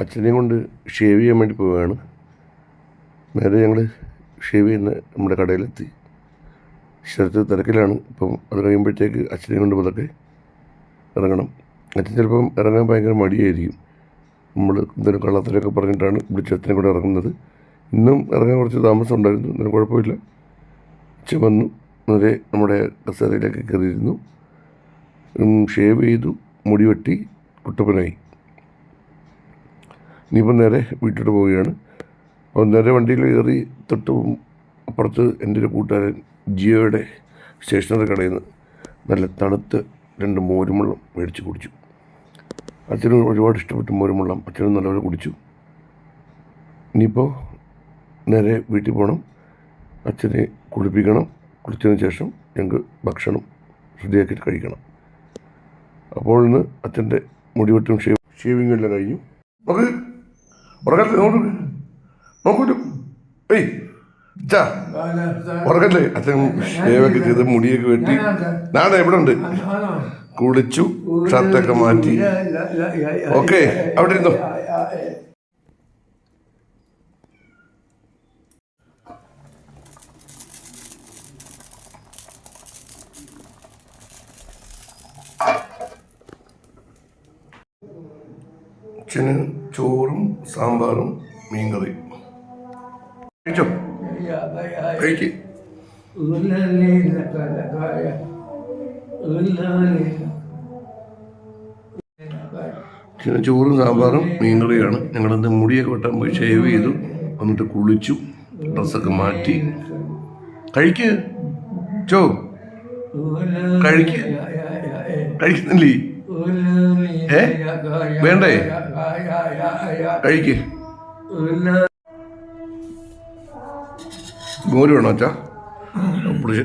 അച്ഛനെയും കൊണ്ട് ഷേവ് ചെയ്യാൻ വേണ്ടി പോവുകയാണ്. നേരെ ഞങ്ങൾ ഷേവ് ചെയ്യുന്ന നമ്മുടെ കടയിലെത്തി. ശരത്ത് തിരക്കിലാണ്. ഇപ്പം അത് കഴിയുമ്പോഴത്തേക്ക് അച്ഛനെയും കൊണ്ട് പതൊക്കെ ഇറങ്ങണം. അച്ഛൻ ചിലപ്പം ഇറങ്ങാൻ ഭയങ്കര മടിയായിരിക്കും. നമ്മൾ എന്തെങ്കിലും കള്ളത്തിലൊക്കെ പറഞ്ഞിട്ടാണ് വിളിച്ച് അച്ഛനെ കൂടെ ഇറങ്ങുന്നത്. ഇന്നും ഇറങ്ങാൻ കുറച്ച് താമസം ഉണ്ടായിരുന്നു. എന്നാലും കുഴപ്പമില്ല. അച്ഛൻ വന്നു. നേരെ നമ്മുടെ കസേരയിലേക്ക് കയറിയിരുന്നു. ഷേവ് ചെയ്തു. മുടി വെട്ടി കുട്ടപ്പനായി. ഇനിയിപ്പം നേരെ വീട്ടിലോട്ട് പോവുകയാണ്. അപ്പോൾ നേരെ വണ്ടിയിൽ കയറി തൊട്ട് അപ്പുറത്ത് എന്റെ ഒരു കൂട്ടുകാരൻ ജിയോയുടെ സ്റ്റേഷനറി കടയിൽ നിന്ന് നല്ല തണുത്ത് രണ്ട് മോരുമുള്ളം മേടിച്ച് കുടിച്ചു. അച്ഛനും ഒരുപാട് ഇഷ്ടപ്പെട്ടു മോരുമുള്ളം അച്ഛനും നല്ലപോലെ കുടിച്ചു. ഇനിയിപ്പോൾ നേരെ വീട്ടിൽ പോകണം. അച്ഛനെ കുളിപ്പിക്കണം. കുളിച്ചതിന് ശേഷം ഞങ്ങൾക്ക് ഭക്ഷണം ശുദ്ധിയാക്കി കഴിക്കണം. അപ്പോൾ ഇന്ന് അച്ഛന്റെ മുടിവെട്ടും ഷേവ് ഷേവിങ്ങും എല്ലാം കഴിഞ്ഞു. നോക്ക് ഉറങ്ങല്ലേ നോക്കൂ. നോക്കൂലു. ഏയ് അച്ഛാ ഉറങ്ങല്ലേ അച്ഛൻ ഷേവൊക്കെ ചെയ്ത് മുടിയൊക്കെ വെട്ടി. നാളെ എവിടെ ഉണ്ട്. കുളിച്ചു ഷർട്ടൊക്കെ മാറ്റി. ഓക്കെ അവിടെ ഇരുന്നോ. അച്ഛന് ചോറും സാമ്പാറും മീൻകറിയും. കഴിച്ചോ? ചോറും സാമ്പാറും മീൻകറിയാണ്. ഞങ്ങളന്ന് മുടിയൊക്കെ വെട്ടാൻ പോയി ഷേവ് ചെയ്തു. എന്നിട്ട് കുളിച്ചു. ഡ്രസ്സൊക്കെ മാറ്റി. കഴിക്ക്. ചോ. കഴിക്ക്. കഴിക്കുന്നില്ലേ? വേണ്ടേ? കഴിക്ക്. മോര് വേണോ അച്ഛാ? പുളി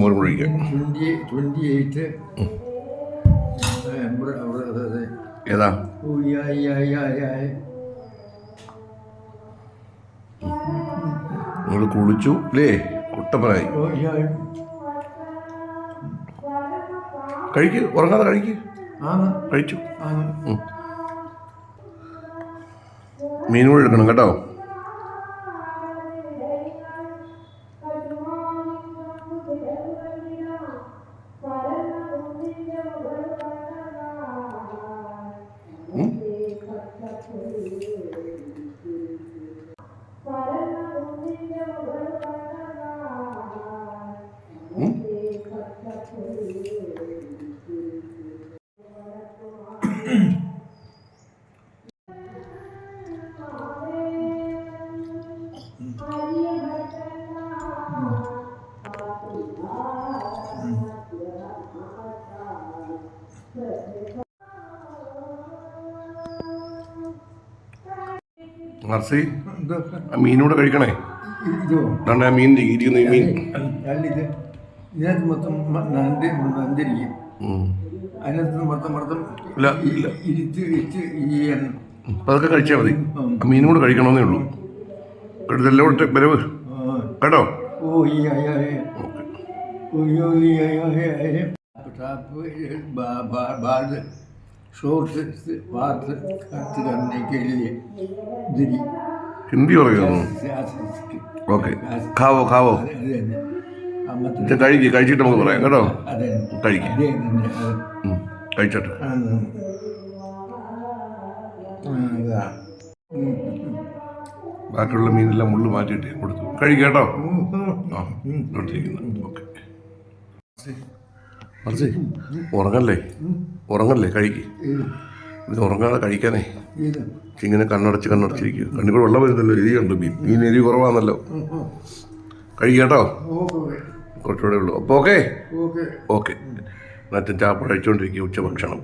മോര് പൊഴിക്കാം ഏതാ? നിങ്ങൾ കുളിച്ചു അല്ലേ കുട്ടപ്പനായി. കഴിക്ക് ഉറങ്ങാതെ കഴിക്ക്. കഴിച്ചു. മീൻ കൂടെ എടുക്കണം കേട്ടോ. ഉം. മർസി മീനൂടെ കഴിക്കണേ? ഇതോ അതാണ്ട് ആ മീൻ ഇരിക്കുന്ന മീൻ. ഇതിനകത്ത് മൊത്തം നന്ദിരിക്കും. അതിനകത്ത് മൊത്തം മൊത്തം അപ്പൊ അതൊക്കെ കഴിച്ചാൽ മതി. മീനും കൂടെ കഴിക്കണമെന്നേ ഉള്ളൂ. ഇതെല്ലാം കൂടെ വരവ്. കേട്ടോ? ഓ ഈ അയ്യ ഹിന്ദി പറയുന്നു. ഓക്കെ. കാവോ കാവോ കഴിക്കുക കഴിച്ചിട്ട് നമുക്ക് പറയാം കേട്ടോ. കഴിക്കുക കഴിച്ചോട്ടെ. ബാക്കിയുള്ള മീനെല്ലാം മുള്ളു മാറ്റിയിട്ട് കൊടുത്തു. കഴിക്കാട്ടോ ആ ഓക്കെ. മറിച്ച് ഉറങ്ങല്ലേ? ഉറങ്ങല്ലേ കഴിക്ക്? ഇത് ഉറങ്ങാതെ കഴിക്കാനേ. ഇങ്ങനെ കണ്ണടച്ച് കണ്ണടച്ചിരിക്കും കണ്ണിക്കൂടെ വെള്ളം വരുന്നല്ലോ എരി കണ്ടു. മീൻ മീൻ എരി കുറവാണല്ലോ കഴിക്കട്ടോ കുറച്ചുകൂടെ ഉള്ളൂ. അപ്പോൾ ഓക്കെ? ഓക്കെ. ഓക്കെ ചാപ്പ് കഴിച്ചുകൊണ്ടിരിക്കുക ഉച്ചഭക്ഷണം.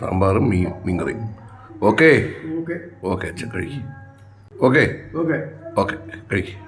സാമ്പാറും മീൻ മീൻകറിയും. ഓക്കെ? ഓക്കെ. ഓക്കെ അച്ഛൻ കഴിക്കും. ഓക്കെ? ഓക്കെ. ഓക്കെ കഴിക്കും.